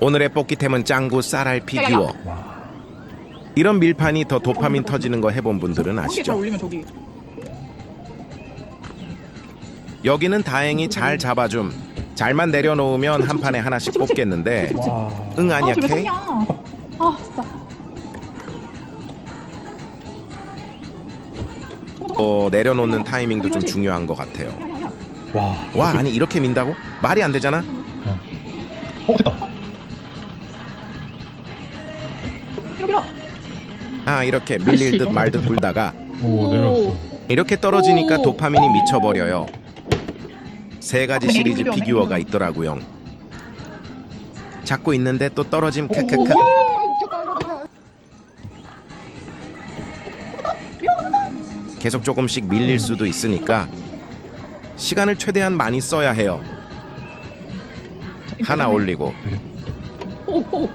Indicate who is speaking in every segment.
Speaker 1: 오늘의 뽑기템은 짱구 쌀알 피규어. 이런 밀판이 더 도파민 터지는 거 해본 분들은 아시죠?
Speaker 2: 올리면 저기.
Speaker 1: 여기는 다행히 잘 잡아줌. 잘만 내려놓으면 한 판에 하나씩 뽑겠는데
Speaker 3: 와.
Speaker 1: 응 아니야
Speaker 2: 저왜
Speaker 1: 케이?
Speaker 2: 냐아 진짜.
Speaker 1: 어, 내려놓는 타이밍도 좀 중요한 것 같아요.
Speaker 3: 와.
Speaker 1: 와 아니 이렇게 민다고? 말이 안 되잖아.
Speaker 3: 어 됐다.
Speaker 2: 밀어.
Speaker 1: 아 이렇게 밀릴 듯 말듯 굴다가
Speaker 3: 오 내려왔어.
Speaker 1: 이렇게 떨어지니까
Speaker 2: 오.
Speaker 1: 도파민이 미쳐버려요. 세 가지 시리즈 피규어가
Speaker 2: 맹
Speaker 1: 있더라고요. 잡고 있는데 또 떨어짐 크크크. 계속 조금씩 밀릴 수도 있으니까 시간을 최대한 많이 써야 해요. 하나 올리고
Speaker 2: 오 오.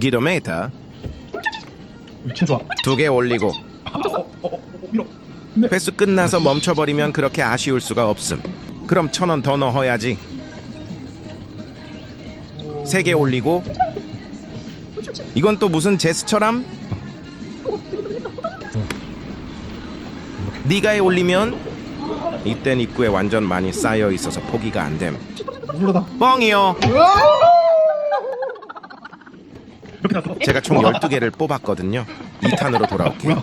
Speaker 1: 기로메이터
Speaker 3: 위치 좋아.
Speaker 1: 두 개 올리고
Speaker 3: 어, 어, 어, 밀어.
Speaker 1: 횟수 끝나서 멈춰버리면 그렇게 아쉬울 수가 없음. 그럼 천 원 더 넣어야지. 세 개 올리고 이건 또 무슨 제스처람? 네가에 올리면 이땐 입구에 완전 많이 쌓여 있어서 포기가 안 됨. 뻥이요.
Speaker 3: 났어.
Speaker 1: 제가 총 12개를 뽑았거든요. 2탄으로 돌아올게요.